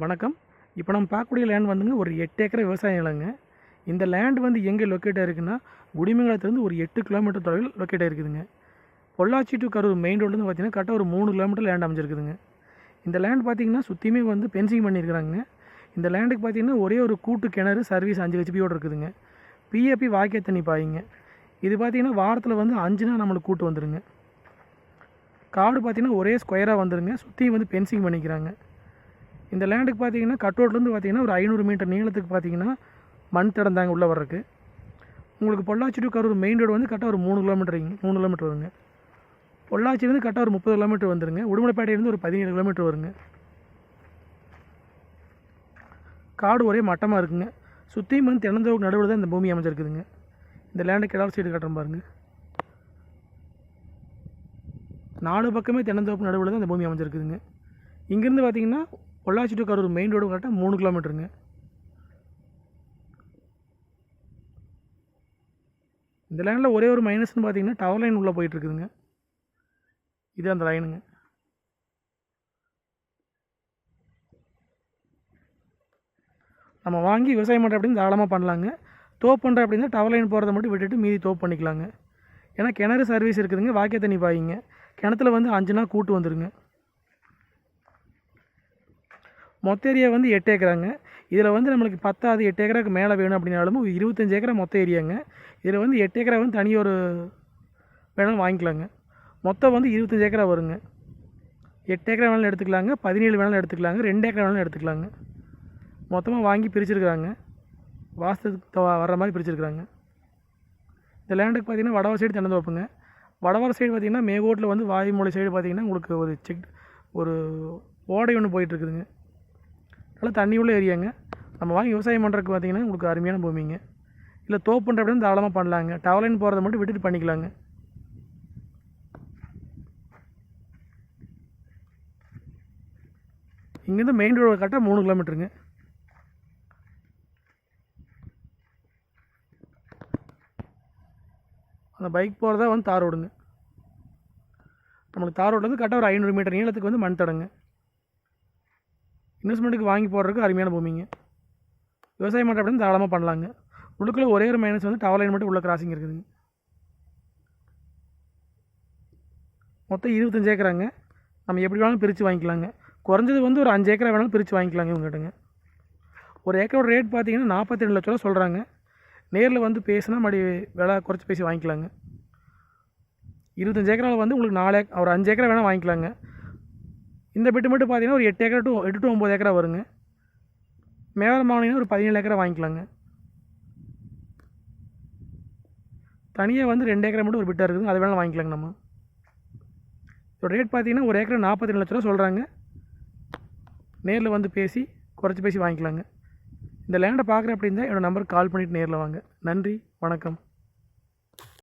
வணக்கம். இப்போ நம்ம பார்க்கக்கூடிய லேண்ட் வந்துங்க ஒரு எட்டு ஏக்கர் விவசாய நிலங்க. இந்த லேண்ட் வந்து எங்கே லொக்கேட் இருக்குதுன்னா குடிமங்கலத்துலேருந்து ஒரு எட்டு கிலோமீட்டர் தொலைவில் லொக்கேட் ஆகிருக்குதுங்க பொள்ளாச்சி டு கரூர் மெயின் ரோட்லேருந்து பார்த்தீங்கன்னா கரெக்டாக ஒரு மூணு கிலோமீட்டர் லேண்ட் அமைஞ்சிருக்குதுங்க. இந்த லேண்ட் பார்த்தீங்கன்னா சுற்றியுமே வந்து பென்சிங் பண்ணியிருக்கிறாங்க இந்த லேண்டுக்கு பார்த்தீங்கன்னா ஒரே ஒரு கூட்டு கிணறு சர்வீஸ் அஞ்சு ஹெச்பியோடு இருக்குதுங்க. பிஏபி வாக்கிய தண்ணி பாயிங்க. இது பார்த்தீங்கன்னா வாரத்தில் வந்து அஞ்சு நாள் நம்மளுக்கு கூட்டு வந்துடுங்க காடு பார்த்திங்கன்னா ஒரே ஸ்கொயராக வந்துடுங்க சுற்றியும் வந்து பென்சிங் பண்ணிக்கிறாங்க. இந்த லேண்டுக்கு பார்த்தீங்கன்னா கட்டோட்லேருந்து பார்த்தீங்கன்னா ஒரு ஐநூறு மீட்டர் நீளத்துக்கு பார்த்தீங்கன்னா மண் திறந்தாங்க உள்ளே வர்றதுக்கு. உங்களுக்கு Pollachi to Karur main road வந்து கரெக்டாக ஒரு மூணு கிலோமீட்டர் மூணு கிலோமீட்டர் வருங்க. பொள்ளாச்சிலேருந்து கரெக்டாக ஒரு முப்பது கிலோமீட்டர் வந்துருங்க. உடுமலைப்பேட்டையிலேருந்து ஒரு பதினேழு கிலோமீட்டர் வருங்க. காடு ஒரே மட்டமாக இருக்குங்க. சுற்றியும் வந்து தென்னந்தோவுக்கு நடுவில் தான் இந்த பூமி அமைஞ்சிருக்குதுங்க. இந்த லேண்டுக்கு கிடால் சைடு கட்டுற பாருங்க. நாலு பக்கமே தென்னந்தோப்பு நடுவில் தான் இந்த பூமி அமைஞ்சிருக்குதுங்க. இங்கேருந்து பார்த்தீங்கன்னா Pollachi to Karur main road கரெக்டாக மூணு கிலோமீட்டருங்க இந்த லைனில் ஒரே ஒரு மைனஸ்னு பார்த்தீங்கன்னா டவர் லைன் உள்ளே போயிட்டுருக்குதுங்க. இது அந்த லைனுங்க நம்ம வாங்கி விவசாயம் பண்ணுற அப்படின்னு தாராளமாக பண்ணலாங்க. தோப் பண்ணுற அப்படின்னா டவர் லைன் போகிறத மட்டும் விட்டுட்டு மீதி தோப் பண்ணிக்கலாங்க. ஏன்னா கிணறு சர்வீஸ் இருக்குதுங்க வாக்கிய தண்ணி பாயிங்க. கிணத்துல வந்து அஞ்சு நாள் கூட்டு வந்துருங்க. மொத்த ஏரியா வந்து எட்டு ஏக்கராங்க. இதில் வந்து நம்மளுக்கு பத்தாவது எட்டு ஏக்கராக்கு மேலே வேணும் அப்படின்னாலும் இருபத்தஞ்சு இருபத்தஞ்சி ஏக்கரா மொத்த ஏரியாங்க இதில் வந்து எட்டு ஏக்கரா வந்து தனி ஒரு வேணாலும் வாங்கிக்கலாங்க. மொத்தம் வந்து இருபத்தஞ்சி ஏக்கரா வருங்க. எட்டு ஏக்கரா வேணாலும் எடுத்துக்கலாங்க. பதினேழு வேணாலும் எடுத்துக்கலாங்க. ரெண்டு ஏக்கரா வேணாலும் எடுத்துக்கலாங்க. மொத்தமாக வாங்கி பிரிச்சுருக்குறாங்க. வாஸ்துக்கு வர்ற மாதிரி பிரிச்சுருக்குறாங்க. இந்த லேண்டுக்கு பார்த்தீங்கன்னா வடவர் சைடு தென்னந்தோப்புங்க. வடவர சைடு பார்த்தீங்கன்னா மேகோட்டில் வந்து வாயுமொழி சைடு பார்த்தீங்கன்னா உங்களுக்கு ஒரு செக் ஒரு ஓடை ஒன்று போயிட்டுருக்குதுங்க நல்லா தண்ணி உள்ள ஏரியாங்க. நம்ம வாங்கி விவசாயம் பண்ணுறதுக்கு பார்த்தீங்கன்னா உங்களுக்கு அருமையான பூமிங்க. இல்லை தோப்பு பண்ணுற அப்படின்னு தாராளமாக பண்ணலாங்க. டவலைன் போகிறத மட்டும் விட்டுட்டு பண்ணிக்கலாங்க. இங்கேருந்து மெயின் ரோடு கரெக்டாக மூணு கிலோமீட்டருங்க அந்த பைக் போகிறதா வந்து தார் ரோடுங்க. நம்மளுக்கு தார் ரோட்லேருந்து கரெக்டாக ஒரு ஐநூறு மீட்டர் நீளத்துக்கு வந்து மண் தடங்க. இன்வெஸ்ட்மெண்ட்டுக்கு வாங்கி போடுறதுக்கு அருமையான பூமிங்க. விவசாயம் பண்ணுற அப்படின்னு தாராளமாக பண்ணலாங்க. உள்ளுக்குள்ளே ஒரே ஒரு மைனஸ் வந்து டவர் லைன் மட்டும் உள்ள கிராசிங் இருக்குதுங்க. மொத்தம் இருபத்தஞ்சு ஏக்கராங்க. நம்ம எப்படி வேணாலும் பிரித்து வாங்கிக்கலாங்க. குறைஞ்சது வந்து ஒரு அஞ்சு ஏக்கரா வேணாலும் பிரித்து வாங்கிக்கலாங்க இவங்ககிட்டங்க. ஒரு ஏக்கரோட ரேட் பார்த்தீங்கன்னா நாற்பத்தி ரெண்டு லட்ச ரூபா சொல்கிறாங்க நேரில் வந்து பேசினா மறுபடி விலை குறைச்சி பேசி வாங்கிக்கலாங்க. இருபத்தஞ்சு ஏக்கராவில் வந்து உங்களுக்கு நாலு ஏக் ஒரு அஞ்சு ஏக்கரா வேணால் வாங்கிக்கலாங்க. இந்த பெட்டு மட்டும் பார்த்தீங்கன்னா ஒரு எட்டு ஏக்கர் டு எட்டு டு ஒம்பது ஏக்கரா வருங்க. மேவரம் வாங்கினீங்கன்னா ஒரு பதினேழு ஏக்கரா வாங்கிக்கலாங்க. தனியாக வந்து ரெண்டு ஏக்கரை மட்டும் ஒரு பிட்டாக இருக்குது அது வேணால் வாங்கிக்கலாங்க நம்ம. இதோட ரேட் பார்த்தீங்கன்னா ஒரு ஏக்கரை நாற்பத்தி ரெண்டு லட்ச ரூபா சொல்கிறாங்க நேரில் வந்து பேசி குறைச்சி பேசி வாங்கிக்கலாங்க. இந்த லேண்டை பார்க்குற அப்படின்னா என்னோடய நம்பருக்கு கால் பண்ணிவிட்டு நேரில் வாங்க. நன்றி வணக்கம்.